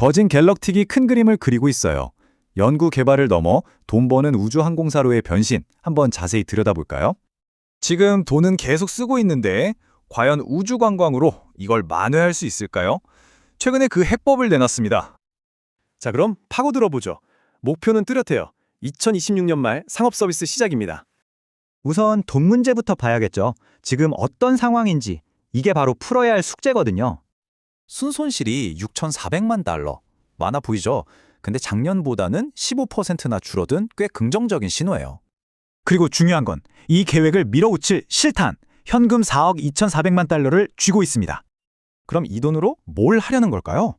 버진 갤럭틱이 큰 그림을 그리고 있어요. 연구 개발을 넘어 돈 버는 우주항공사로의 변신 한번 자세히 들여다볼까요? 지금 돈은 계속 쓰고 있는데 과연 우주 관광으로 이걸 만회할 수 있을까요? 최근에 그 해법을 내놨습니다. 자, 그럼 파고 들어보죠. 목표는 뚜렷해요. 2026년 말 상업 서비스 시작입니다. 우선 돈 문제부터 봐야겠죠. 지금 어떤 상황인지 이게 바로 풀어야 할 숙제거든요. 순손실이 6,400만 달러. 많아 보이죠? 근데 작년보다는 15%나 줄어든 꽤 긍정적인 신호예요. 그리고 중요한 건 이 계획을 밀어붙일 실탄, 현금 4억 2,400만 달러를 쥐고 있습니다. 그럼 이 돈으로 뭘 하려는 걸까요?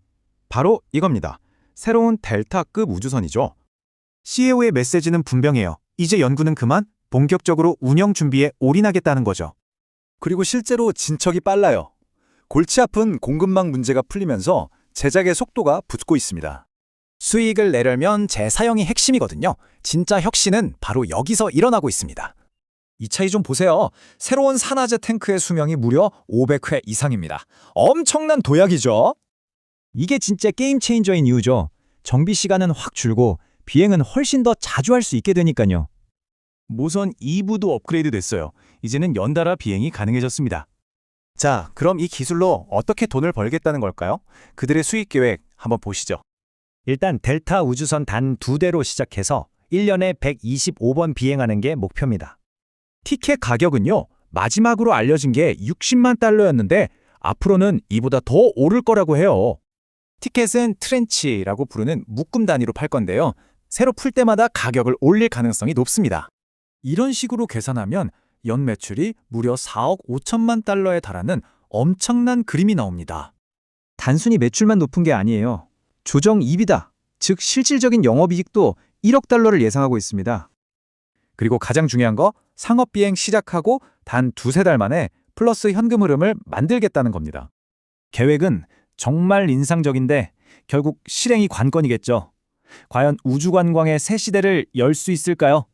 바로 이겁니다. 새로운 델타급 우주선이죠. CEO의 메시지는 분명해요. 이제 연구는 그만 본격적으로 운영 준비에 올인하겠다는 거죠. 그리고 실제로 진척이 빨라요. 골치 아픈 공급망 문제가 풀리면서 제작의 속도가 붙고 있습니다. 수익을 내려면 재사용이 핵심이거든요. 진짜 혁신은 바로 여기서 일어나고 있습니다. 이 차이 좀 보세요. 새로운 산화제 탱크의 수명이 무려 500회 이상입니다. 엄청난 도약이죠? 이게 진짜 게임 체인저인 이유죠. 정비 시간은 확 줄고 비행은 훨씬 더 자주 할 수 있게 되니까요. 모선 2부도 업그레이드 됐어요. 이제는 연달아 비행이 가능해졌습니다. 자, 그럼 이 기술로 어떻게 돈을 벌겠다는 걸까요? 그들의 수익 계획 한번 보시죠. 일단 델타 우주선 단 두 대로 시작해서 1년에 125번 비행하는 게 목표입니다. 티켓 가격은요, 마지막으로 알려진 게 60만 달러였는데 앞으로는 이보다 더 오를 거라고 해요. 티켓은 트렌치라고 부르는 묶음 단위로 팔 건데요. 새로 풀 때마다 가격을 올릴 가능성이 높습니다. 이런 식으로 계산하면 연 매출이 무려 4억 5천만 달러에 달하는 엄청난 그림이 나옵니다. 단순히 매출만 높은 게 아니에요. 조정 이비다, 즉 실질적인 영업이익도 1억 달러를 예상하고 있습니다. 그리고 가장 중요한 거 상업 비행 시작하고 단 두세 달 만에 플러스 현금 흐름을 만들겠다는 겁니다. 계획은 정말 인상적인데 결국 실행이 관건이겠죠. 과연 우주 관광의 새 시대를 열 수 있을까요?